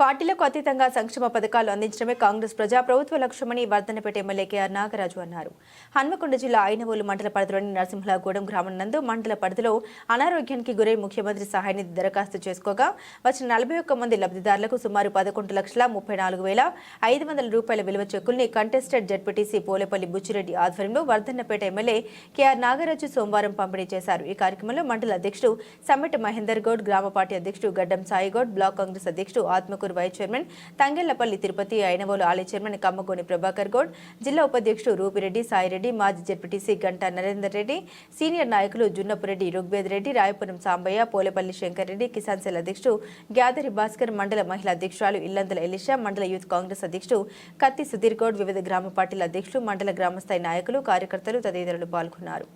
పార్టీలకు అతీతంగా సంక్షేమ పథకాలు అందించడమే కాంగ్రెస్ ప్రజా ప్రభుత్వ లక్ష్యమని వర్ధనపేట ఎమ్మెల్యే కేఆర్ నాగరాజు అన్నారు. హన్మకొండ జిల్లా అయినవోలు మండల పరిధిలోని నరసింహలగూడెం గ్రామం నందు మండల పరిధిలో అనారోగ్యానికి గురై ముఖ్యమంత్రి సహాయనిధి దరఖాస్తు చేసుకోగా వచ్చిన నలభై ఒక్క మంది లబ్ధిదారులకు సుమారు పదకొండు లక్షల ముప్పై నాలుగు వేల ఐదు వందల రూపాయల విలువ చెక్కుల్ని కంటెస్టెడ్ జడ్పీటీసీ పోలేపల్లి బుచ్చిరెడ్డి ఆధ్వర్యంలో వర్ధన్నపేట ఎమ్మెల్యే కేఆర్ నాగరాజు సోమవారం పంపిణీ చేశారు. ఈ కార్యక్రమంలో మండల అధ్యక్షుడు సమ్మెట మహేందర్ గౌడ్ గ్రామ పార్టీ అధ్యక్షుడు గడ్డం సాయిగౌడ్ బ్లాక్ కాంగ్రెస్ అధ్యక్షుడు ఠాకూర్ వైస్ చైర్మన్ తంగెళ్ళపల్లి తిరుపతి ఐనవోలు ఆలయ చైర్మన్ కమ్మగోని ప్రభాకర్ గౌడ్ జిల్లా ఉపాధ్యక్షుడు రూపిరెడ్డి సాయిరెడ్డి మాజీ జడ్పీటీసీ గంటా నరేందర్ రెడ్డి సీనియర్ నాయకులు జున్నపురెడ్డి రుగ్వేద్ రెడ్డి రాయపురం సాంబయ్య పోలేపల్లి శంకర్ రెడ్డి కిసాన్ సెల్ అధ్యక్షుడు గ్యాదరి భాస్కర్ మండల మహిళా అధ్యక్షురాలు ఇల్లందల ఎలిషా మండల యూత్ కాంగ్రెస్ అధ్యక్షుడు కత్తి సుధీర్ గౌడ్ వివిధ గ్రామ పార్టీల అధ్యక్షులు మండల గ్రామస్థాయి నాయకులు కార్యకర్తలు తదితరులు పాల్గొన్నారు.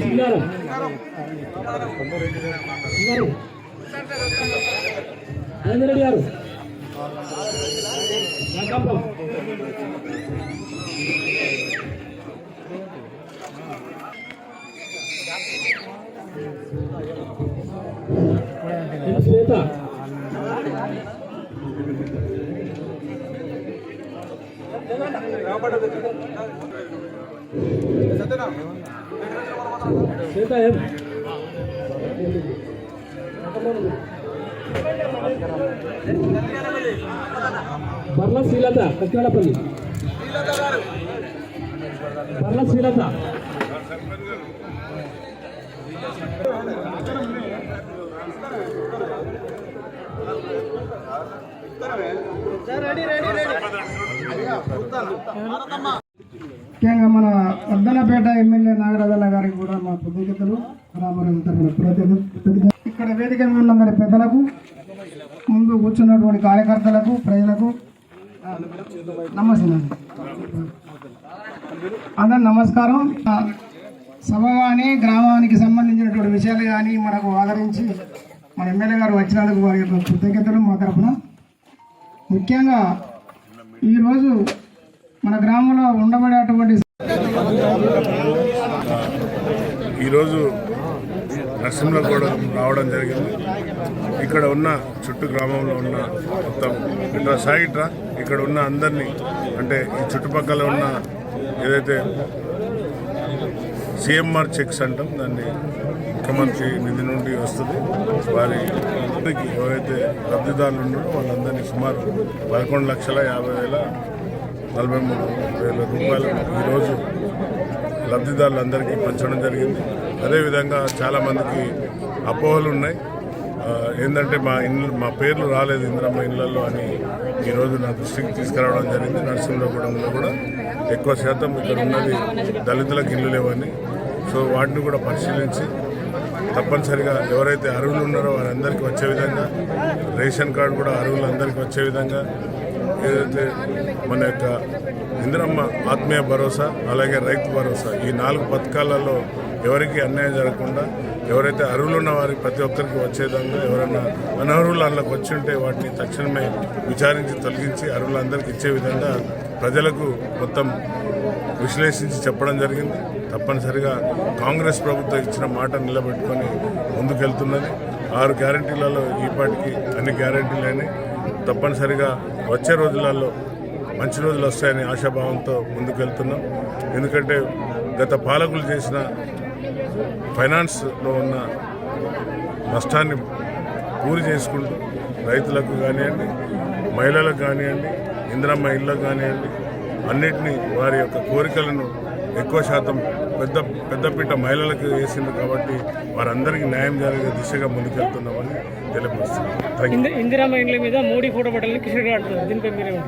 సింగారం సింగారం రాజరెడ్డి గారు. శ్వేత. శ్వేత బర్ల శ్రీలత కక్కినాడపల్లి బర్ల శ్రీలత. ముఖ్యంగా మన వర్ధనపేట ఎమ్మెల్యే నాగరాజన్న గారికి కూడా మా కృతజ్ఞతలు. రామరం తరఫున ఇక్కడ వేదిక ఉన్న మరి పెద్దలకు ముందు కూర్చున్నటువంటి కార్యకర్తలకు ప్రజలకు నమస్తే నాన్న. అందరు నమస్కారం. సభ కానీ గ్రామానికి సంబంధించినటువంటి విషయాలు కానీ మనకు ఆదరించి మన ఎమ్మెల్యే గారు వచ్చినందుకు వారి యొక్క కృతజ్ఞతలు మా తరఫున. ముఖ్యంగా ఈరోజు మన గ్రామంలో ఉండబడేటువంటి ఈరోజు నరసింహగూడెం రావడం జరిగింది. ఇక్కడ ఉన్న చుట్టూ గ్రామంలో ఉన్న మొత్తం ఇట్లా సాగిట్రా ఇక్కడ ఉన్న అందరినీ అంటే ఈ చుట్టుపక్కల ఉన్న ఏదైతే సిఎంఆర్ చెక్స్ అంటాం దాన్ని ముఖ్యమంత్రి నిధి నుండి వస్తుంది. వారి ఎవరైతే లబ్ధిదారులు ఉన్నారో వాళ్ళందరినీ సుమారు పదకొండు లక్షల యాభై వేల నలభై మూడు వేల రూపాయలు. ఈరోజు లబ్ధిదారులందరికీ పంచడం జరిగింది. అదేవిధంగా చాలామందికి అపోహలు ఉన్నాయి. ఏంటంటే మా ఇండ్లు మా పేర్లు రాలేదు ఇందిరమ్మ ఇళ్ళలో అని ఈరోజు నా దృష్టికి తీసుకురావడం జరిగింది. నరసింహగూడెంలో కూడా ఎక్కువ శాతం ఇక్కడ ఉన్నది దళితులకు ఇల్లు లేవని. సో వాటిని కూడా పరిశీలించి తప్పనిసరిగా ఎవరైతే అరువులు ఉన్నారో వారందరికీ వచ్చే విధంగా రేషన్ కార్డు కూడా అరువులందరికీ వచ్చే విధంగా ఏదైతే మన యొక్క ఇందిరమ్మ ఆత్మీయ భరోసా అలాగే రైతు భరోసా ఈ నాలుగు పథకాలలో ఎవరికి అన్యాయం జరగకుండా ఎవరైతే అర్హులు ఉన్న ప్రతి ఒక్కరికి వచ్చే విధంగా ఎవరైనా అనర్హులు అందులోకి వచ్చి ఉంటే వాటిని తక్షణమే విచారించి తొలగించి అర్హులందరికీ ఇచ్చే విధంగా ప్రజలకు మొత్తం విశ్లేషించి చెప్పడం జరిగింది. తప్పనిసరిగా కాంగ్రెస్ ప్రభుత్వం ఇచ్చిన మాట నిలబెట్టుకొని ముందుకెళ్తున్నది. ఆరు గ్యారంటీలలో ఈ పాటికి అన్ని గ్యారంటీలైనాయి తప్పనిసరిగా వచ్చే రోజులలో మంచి రోజులు వస్తాయని ఆశాభావంతో ముందుకెళ్తున్నాం. ఎందుకంటే గత పాలకులు చేసిన ఫైనాన్స్లో ఉన్న నష్టాన్ని పూరి చేసుకుంటూ రైతులకు కానివ్వండి మహిళలకు కానివ్వండి ఇందిరమ్మ ఇళ్ళకు కానివ్వండి అన్నిటినీ వారి యొక్క కోరికలను ఎక్కువ శాతం పెద్ద పెద్దపీట మహిళలకు వేసింది కాబట్టి వారందరికీ న్యాయం జరిగే దిశగా ముందుకెళ్తున్నామని తెలియపరుస్తున్నాం. థ్యాంక్ యూ ఇంది- ఇందిరామ ఇండ్ల మీద మోడీ ఫోటో పట్టాలని గారు అంటున్నారు. దీనిపై మీరే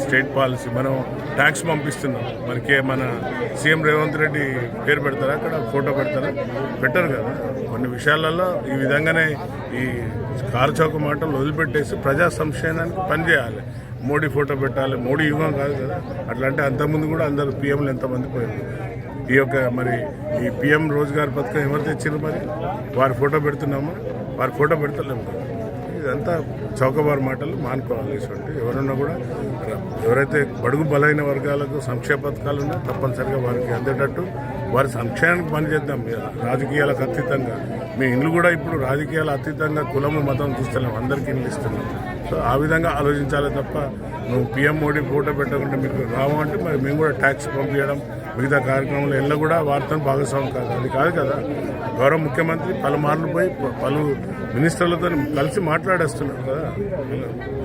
స్టేట్ పాలసీ మనం ట్యాక్స్ పంపిస్తున్నాం. మనకి మన సీఎం రేవంత్ రెడ్డి పేరు పెడతారా? అక్కడ ఫోటో పెడతారా? పెట్టరు కదా. కొన్ని విషయాలలో ఈ విధంగానే ఈ కారు చౌక మాటలు వదిలిపెట్టేసి ప్రజా సంక్షేమానికి పనిచేయాలి. మోడీ ఫోటో పెట్టాలి మోడీ యుగం కాదు కదా. అట్లా అంటే అంతకుముందు కూడా అందరు పీఎంలు ఎంతమంది పోయారు? ఈ యొక్క మరి ఈ పిఎం రోజ్గార్ పథకం ఎవరు తెచ్చారు మరి? వారి ఫోటో పెడుతున్నామా? వారి ఫోటో పెడతలేము ఇదంతా చౌకబారు మాటలు మానుకోవాలి ఇటువంటి ఎవరన్నా కూడా ఎవరైతే బడుగు బలైన వర్గాలకు సంక్షేమ పథకాలు ఉన్నాయో తప్పనిసరిగా వారికి అందేటట్టు వారి సంక్షేమానికి పనిచేద్దాం రాజకీయాలకు అతీతంగా. మీ ఇండ్లు కూడా ఇప్పుడు రాజకీయాలు అతీతంగా కులము మతం చూస్తున్నాం అందరికీ ఇండ్లు ఇస్తున్నాం. సో ఆ విధంగా ఆలోచించాలి తప్ప నువ్వు పిఎం మోడీ ఫోటో పెట్టకుండా మీకు రావు అంటే మరి మేము కూడా ట్యాక్స్ పంపించడం మిగతా కార్యక్రమాలు ఎల్ల కూడా వార్తను భాగస్వామి కాదు. అది కాదు కదా. గౌరవ ముఖ్యమంత్రి పలుమార్లు పోయి పలు మినిస్టర్లతో కలిసి మాట్లాడేస్తున్నారు కదా.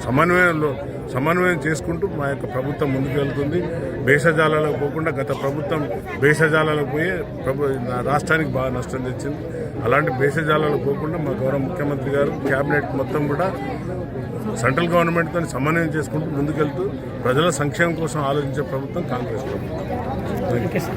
సమన్వయంలో సమన్వయం చేసుకుంటూ మా యొక్క ప్రభుత్వం ముందుకు వెళ్తుంది. భేషజాలకు పోకుండా గత ప్రభుత్వం భేషజాలకు పోయి ప్రభు నా రాష్ట్రానికి బాగా నష్టం తెచ్చింది. అలాంటి భేషజాలకు పోకుండా మా గౌరవ ముఖ్యమంత్రి గారు క్యాబినెట్ మొత్తం కూడా సెంట్రల్ గవర్నమెంట్తో సమన్వయం చేసుకుంటూ ముందుకెళ్తూ ప్రజల సంక్షేమం కోసం ఆలోచించే ప్రభుత్వం కాంగ్రెస్ ప్రభుత్వం.